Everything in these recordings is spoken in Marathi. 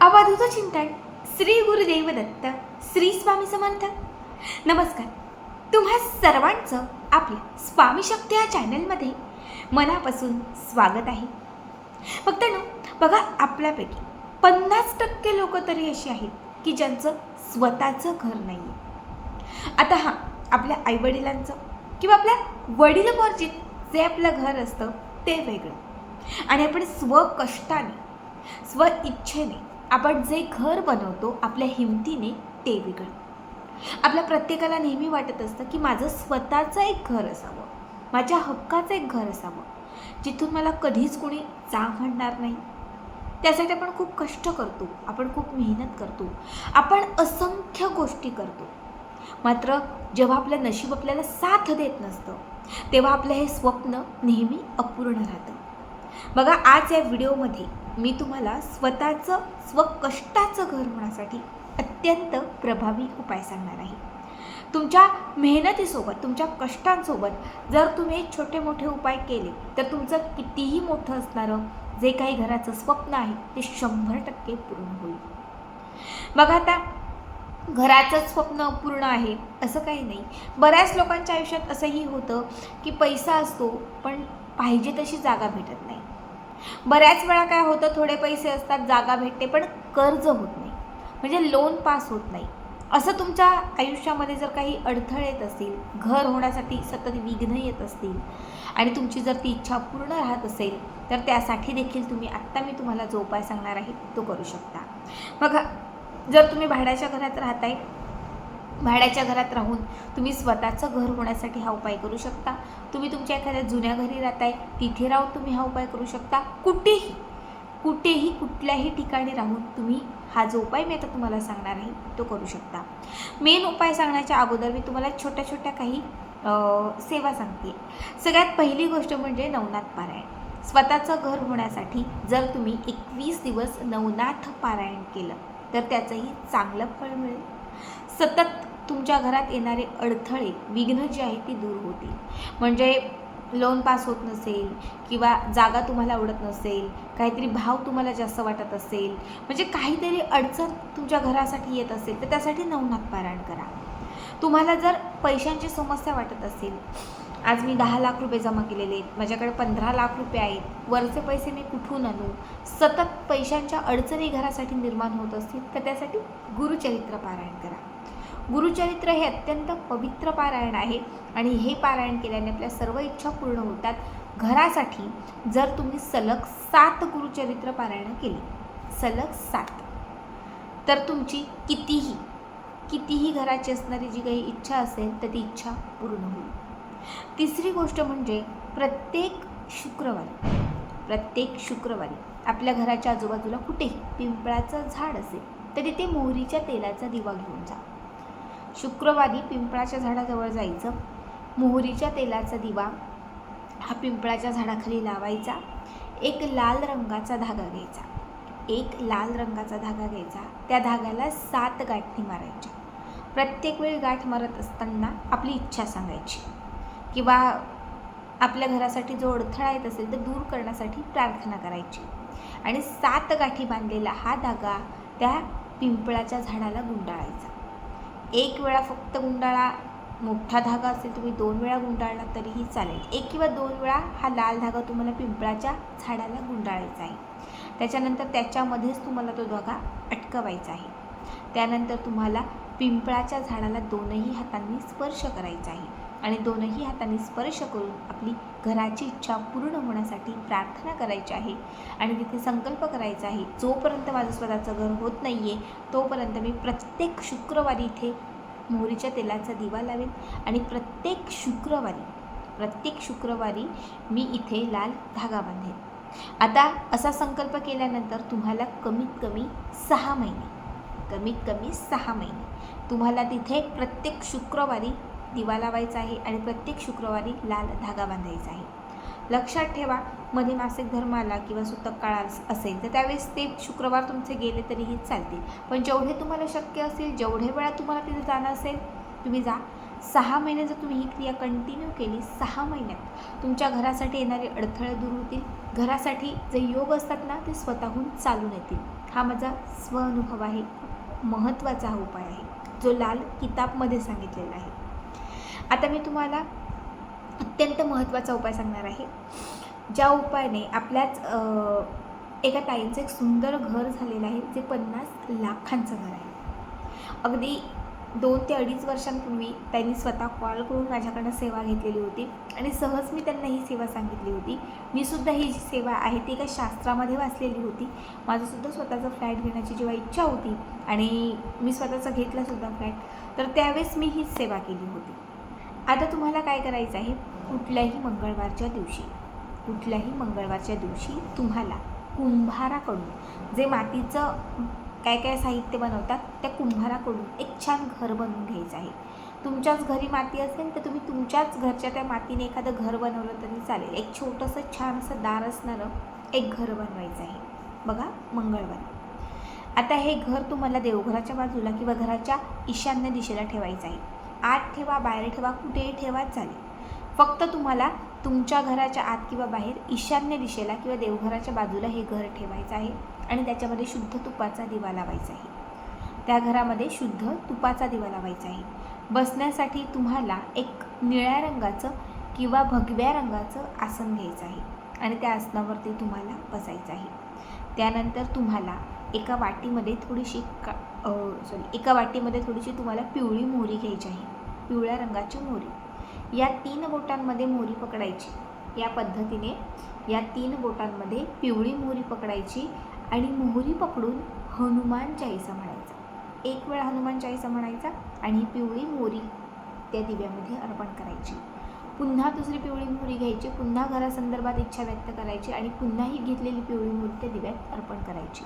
अवधूत चिंतन श्री गुरुदेव दत्त श्री स्वामी समर्थ. नमस्कार. तुम्हा सर्वांचं आपल्या स्वामी शक्ती या चॅनलमध्ये मनापासून स्वागत आहे. फक्त ना बघा आपल्यापैकी पन्नास टक्के लोक तरी अशी आहेत की ज्यांचं स्वतःचं घर नाही आहे आता हां आपल्या आईवडिलांचं किंवा आपल्या वडीलवर्जित जे आपलं घर असतं ते वेगळं. आणि आपण स्वकष्टाने स्व इच्छेने आपण जे घर बनवतो आपल्या हिमतीने ते वेगळं आपल्या प्रत्येकाला नेहमी वाटत असतं की माझं स्वतःचं एक घर असावं. माझ्या हक्काचं एक घर असावं. जिथून मला कधीच कोणी जा म्हणणार नाही. त्यासाठी आपण खूप कष्ट करतो. आपण खूप मेहनत करतो. आपण असंख्य गोष्टी करतो. मात्र जेव्हा आपलं नशीब आपल्याला साथ देत नसतं तेव्हा आपलं हे स्वप्न नेहमी अपूर्ण राहतं. बघा आज या व्हिडिओमध्ये मी तुम्हाला स्वतःचं स्वकष्टाचं घर होण्यासाठी अत्यंत प्रभावी उपाय सांगणार आहे. तुमच्या मेहनतीसोबत तुमच्या कष्टांसोबत जर तुम्ही छोटे मोठे उपाय केले तर तुमचं कितीही मोठं असणारं जे काही घराचं स्वप्न आहे ते शंभर टक्के पूर्ण होईल. मग आता घराचं स्वप्न पूर्ण आहे असं काही नाही. बऱ्याच लोकांच्या आयुष्यात असंही होतं की पैसा असतो पण पाहिजे तशी जागा भेटत नाही. बऱ्याच वेळा काय होतं थोडे पैसे असतात जागा भेटते पण कर्ज होत नाही. म्हणजे लोन पास होत नाही. असं तुमच्या आयुष्यामध्ये जर काही अडथळे येत असतील घर होण्यासाठी सतत विघ्न येत असतील आणि तुमची जर ती इच्छा पूर्ण राहत असेल तर त्यासाठी देखील तुम्ही आत्ता मी तुम्हाला जो उपाय सांगणार आहे तो करू शकता. मग जर तुम्ही भाड्याच्या घरात राहताय भाड्याच्या घरात राहून तुम्ही स्वतःचं घर होण्यासाठी हा उपाय करू शकता. तुम्ही तुमच्या एखाद्या जुन्या घरी राहताय तिथे राहून तुम्ही हा उपाय करू शकता. कुठेही कुठेही कुठल्याही ठिकाणी राहून तुम्ही हा जो उपाय मी आता तुम्हाला सांगणार आहे तो करू शकता. मेन उपाय सांगण्याच्या अगोदर मी तुम्हाला छोट्या छोट्या काही सेवा सांगते. सगळ्यात पहिली गोष्ट म्हणजे नवनाथ पारायण. स्वतःचं घर होण्यासाठी जर तुम्ही एकवीस दिवस नवनाथ पारायण केलं तर त्याचंही चांगलं फळ मिळेल. सतत तुमच्या घरात येणारे अडथळे विघ्न जी आहेत ती दूर होतील. म्हणजे लोन पास होत नसेल किंवा जागा तुम्हाला आवडत नसेल काहीतरी भाव तुम्हाला जास्त वाटत असेल म्हणजे काहीतरी अडचण तुमच्या घरासाठी येत असेल तर त्यासाठी नवनाथ पारायण करा. तुम्हाला जर पैशांची समस्या वाटत असेल आज मी दहा लाख रुपये जमा केलेले आहेत माझ्याकडे पंधरा लाख रुपये आहेत वरचे पैसे मी कुठून आणू? सतत पैशांच्या अडचणी घरासाठी निर्माण होत असतील तर त्यासाठी गुरुचरित्र पारायण करा. गुरुचरित्र हे अत्यंत पवित्र पारायण आहे. आणि हे पारायण केल्याने आपल्या सर्व इच्छा पूर्ण होतात. घरासाठी जर तुम्ही सलग सात गुरुचरित्र पारायण केली सलग सात तर तुमची कितीही कितीही घराची असणारी जी काही इच्छा असेल तर ती इच्छा पूर्ण होईल. तिसरी गोष्ट म्हणजे प्रत्येक शुक्रवारी प्रत्येक शुक्रवारी आपल्या घराच्या आजूबाजूला कुठेही पिंपळाचं झाड असेल तर तिथे मोहरीच्या तेलाचा दिवा घेऊन जा. शुक्रवारी पिंपळाच्या झाडाजवळ जायचं. मोहरीच्या तेलाचा दिवा हा पिंपळाच्या झाडाखाली लावायचा. एक लाल रंगाचा धागा घ्यायचा. एक लाल रंगाचा धागा घ्यायचा. त्या धाग्याला सात गाठी मारायच्या प्रत्येक वेळी गाठ मारत असताना आपली इच्छा सांगायची. किंवा आपल्या घरासाठी जो अडथळा येत असेल तर दूर करण्यासाठी प्रार्थना करायची. आणि सात गाठी बांधलेला हा धागा त्या पिंपळाच्या झाडाला गुंडाळायचा. एक वेळा फक्त गुंडाळा मोठा धागा असेल तुम्ही दोन वेळा गुंडाळला तरीही चालेल. एक किंवा दोन वेळा हा लाल धागा तुम्हाला पिंपळाच्या झाडाला गुंडाळायचा आहे. त्याच्यानंतर त्याच्यामध्येच तुम्हाला तो धागा अटकवायचा आहे. त्यानंतर तुम्हाला पिंपळाच्या झाडाला दोनही हातांनी स्पर्श करायचा आहे. आणि दोनही हाताने स्पर्श करून आपली घराची इच्छा पूर्ण होण्यासाठी प्रार्थना करायची आहे. आणि तिथे संकल्प करायचा आहे जोपर्यंत माझं स्वतःचं घर होत नाही आहे तोपर्यंत मी प्रत्येक शुक्रवारी इथे मोहरीच्या तेलाचा दिवा लावेन. आणि प्रत्येक शुक्रवारी प्रत्येक शुक्रवारी मी इथे लाल धागा बांधेन. आता असा संकल्प केल्यानंतर तुम्हाला कमीत कमी सहा महिने कमीत कमी सहा महिने. तुम्हाला तिथे प्रत्येक शुक्रवारी दिवा लावायचा आहे आणि प्रत्येक शुक्रवारी लाल धागा बांधायचा आहे. लक्षात ठेवा मध्ये मासिक धर्म आला किंवा सुतक काळ असेल तर त्यावेळेस ते शुक्रवार तुमचे गेले तरीही चालतील. पण जेवढे तुम्हाला शक्य असेल जेवढे वेळा तुम्हाला तिथे जाणं असेल तुम्ही जा. सहा महिने जर तुम्ही ही क्रिया कंटिन्यू केली सहा महिन्यात तुमच्या घरासाठी येणारे अडथळे दूर होतील. घरासाठी जे योग असतात ना ते स्वतःहून चालून येतील. हा माझा स्व अनुभव आहे. महत्त्वाचा हा उपाय आहे. जो लाल किताबमध्ये सांगितलेला आहे. आता मी तुम्हाला अत्यंत महत्त्वाचा उपाय सांगणार आहे. ज्या उपायाने आपल्याच एका ताईंचं एक सुंदर घर झालेलं आहे जे पन्नास लाखांचं घर आहे. अगदी दोन ते अडीच वर्षांपूर्वी त्यांनी स्वतः कॉल करून माझ्याकडनं सेवा घेतलेली होती आणि सहज मी त्यांना ही सेवा सांगितली होती. मी सुद्धा ही जी सेवा आहे ती एका शास्त्रामध्ये वाचलेली होती. माझंसुद्धा स्वतःचा फ्लॅट घेण्याची जेव्हा इच्छा होती आणि मी स्वतःचा घेतलासुद्धा फ्लॅट तर त्यावेळेस मी हीच सेवा केली होती. आता तुम्हाला काय करायचं आहे? कुठल्याही मंगळवारच्या दिवशी कुठल्याही मंगळवारच्या दिवशी तुम्हाला कुंभाराकडून जे मातीचं काय काय साहित्य बनवतात त्या कुंभाराकडून एक छान घर बनवून घ्यायचं आहे. तुमच्याच घरी माती असेल तर तुम्ही तुमच्याच घरच्या त्या मातीने एखादं घर बनवलं तरी चालेल. एक छोटंसं छान असं दार असणारं एक घर बनवायचं आहे. बघा मंगळवारी. आता हे घर तुम्हाला देवघराच्या बाजूला किंवा घराच्या ईशान्य दिशेला ठेवायचं आहे. आत ठेवा बाहेर ठेवा कुठेही ठेवा चालेल. फक्त तुम्हाला तुमच्या घराच्या आत किंवा बाहेर ईशान्य दिशेला किंवा देवघराच्या बाजूला हे घर ठेवायचं आहे आणि त्याच्यामध्ये शुद्ध तुपाचा दिवा लावायचा आहे. त्या घरामध्ये शुद्ध तुपाचा दिवा लावायचा आहे. बसण्यासाठी तुम्हाला एक निळ्या रंगाचं किंवा भगव्या रंगाचं आसन घ्यायचं आहे आणि त्या आसनावरती तुम्हाला बसायचं आहे. त्यानंतर तुम्हाला एका वाटीमध्ये थोडीशी का सॉरी एका वाटीमध्ये थोडीशी तुम्हाला पिवळी मोहरी घ्यायची आहे. पिवळ्या रंगाची मोहरी. या तीन बोटांमध्ये मोहरी पकडायची. या पद्धतीने या तीन बोटांमध्ये पिवळी मोहरी पकडायची आणि मोहरी पकडून हनुमान चाळीसा म्हणायचा. एक वेळा हनुमान चाळीसा म्हणायचा आणि पिवळी मोहरी त्या दिव्यामध्ये अर्पण करायची. पुन्हा दुसरी पिवळी मोहरी घ्यायची पुन्हा घरासंदर्भात इच्छा व्यक्त करायची आणि पुन्हा ही घेतलेली पिवळी मोहरी त्या दिव्यात अर्पण करायची.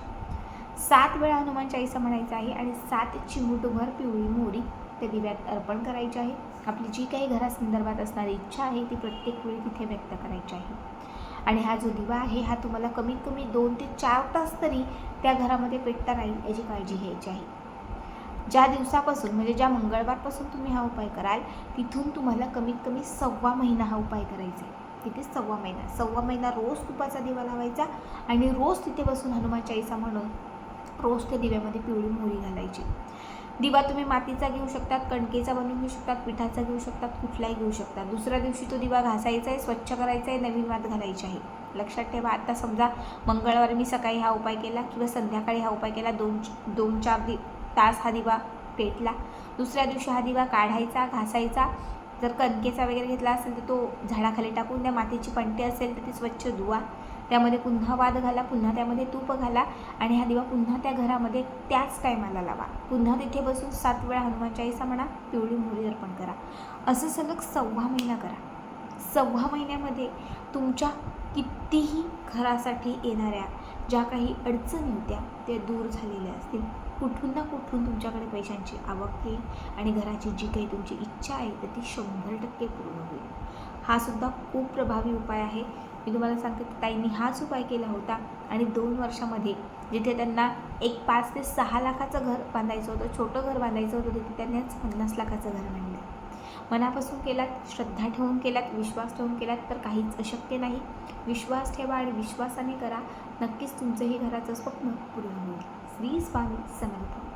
सात वेळा हनुमान चाळीसा म्हणायचं आहे आणि सात चिमूटभर पिवळी मोरी त्या दिव्यात अर्पण करायची आहे. आपली जी काही घरासंदर्भात असणारी इच्छा आहे ती प्रत्येक वेळी तिथे व्यक्त करायची आहे. आणि हा जो दिवा आहे हा तुम्हाला कमीत कमी दोन ते चार तास तरी त्या घरामध्ये पेटता राहील याची काळजी घ्यायची आहे. ज्या दिवसापासून म्हणजे ज्या मंगळवारपासून तुम्ही हा उपाय कराल तिथून तुम्हाला कमीत कमी सव्वा महिना हा उपाय करायचा आहे. तिथे सव्वा महिना सव्वा महिना रोज तुपाचा दिवा लावायचा आणि रोज तिथे बसून हनुमान चाळीसा म्हणून रोज त्या दिव्यामध्ये पिवळी मोहरी घालायची. दिवा तुम्ही मातीचा घेऊ शकतात कणकेचा बनवून घेऊ शकतात पिठाचा घेऊ शकतात कुठलाही घेऊ शकतात. दुसऱ्या दिवशी तो दिवा घासायचा आहे स्वच्छ करायचा आहे नवीन मात घालायची आहे. लक्षात ठेवा आता समजा मंगळवारी मी सकाळी हा उपाय केला किंवा संध्याकाळी हा उपाय केला दोन दोन चार दि तास हा दिवा पेटला. दुसऱ्या दिवशी हा दिवा काढायचा घासायचा. जर कणकेचा वगैरे घेतला असेल तर तो झाडाखाली टाकून त्या मातीची पंटी असेल तर ती स्वच्छ धुवा. त्यामध्ये पुन्हा वाद घाला पुन्हा त्यामध्ये तूप घाला आणि हा दिवा पुन्हा त्या घरामध्ये त्याच टायमाला लावा. पुन्हा तिथे बसून सात वेळा हनुमान चाळीसा म्हणा पिवळी मोहरी अर्पण करा. असं सलग सव्वा महिना करा. सव्वा महिन्यामध्ये तुमच्या कितीही घरासाठी येणाऱ्या ज्या काही अडचणी होत्या त्या दूर झालेल्या असतील. कुठून ना कुठून तुमच्याकडे पैशांची आवक येईल आणि घराची जी काही तुमची इच्छा आहे तर ती शंभर टक्के पूर्ण होईल. हा सुद्धा खूप प्रभावी उपाय आहे. मी तुम्हाला सांगते की ताईंनी हाच उपाय केला होता. आणि दोन वर्षामध्ये जिथे त्यांना एक पाच ते सहा लाखाचं घर बांधायचं होतं छोटं घर बांधायचं होतं तिथे त्यांनीच पन्नास लाखाचं घर बांधलं. मनापासून केलात श्रद्धा ठेवून केलात विश्वास ठेवून केलात तर काहीच अशक्य नाही. विश्वास ठेवा आणि विश्वासाने करा. नक्कीच तुमचंही घराचं स्वप्न पूर्ण होईल. श्री स्वामी समर्थ.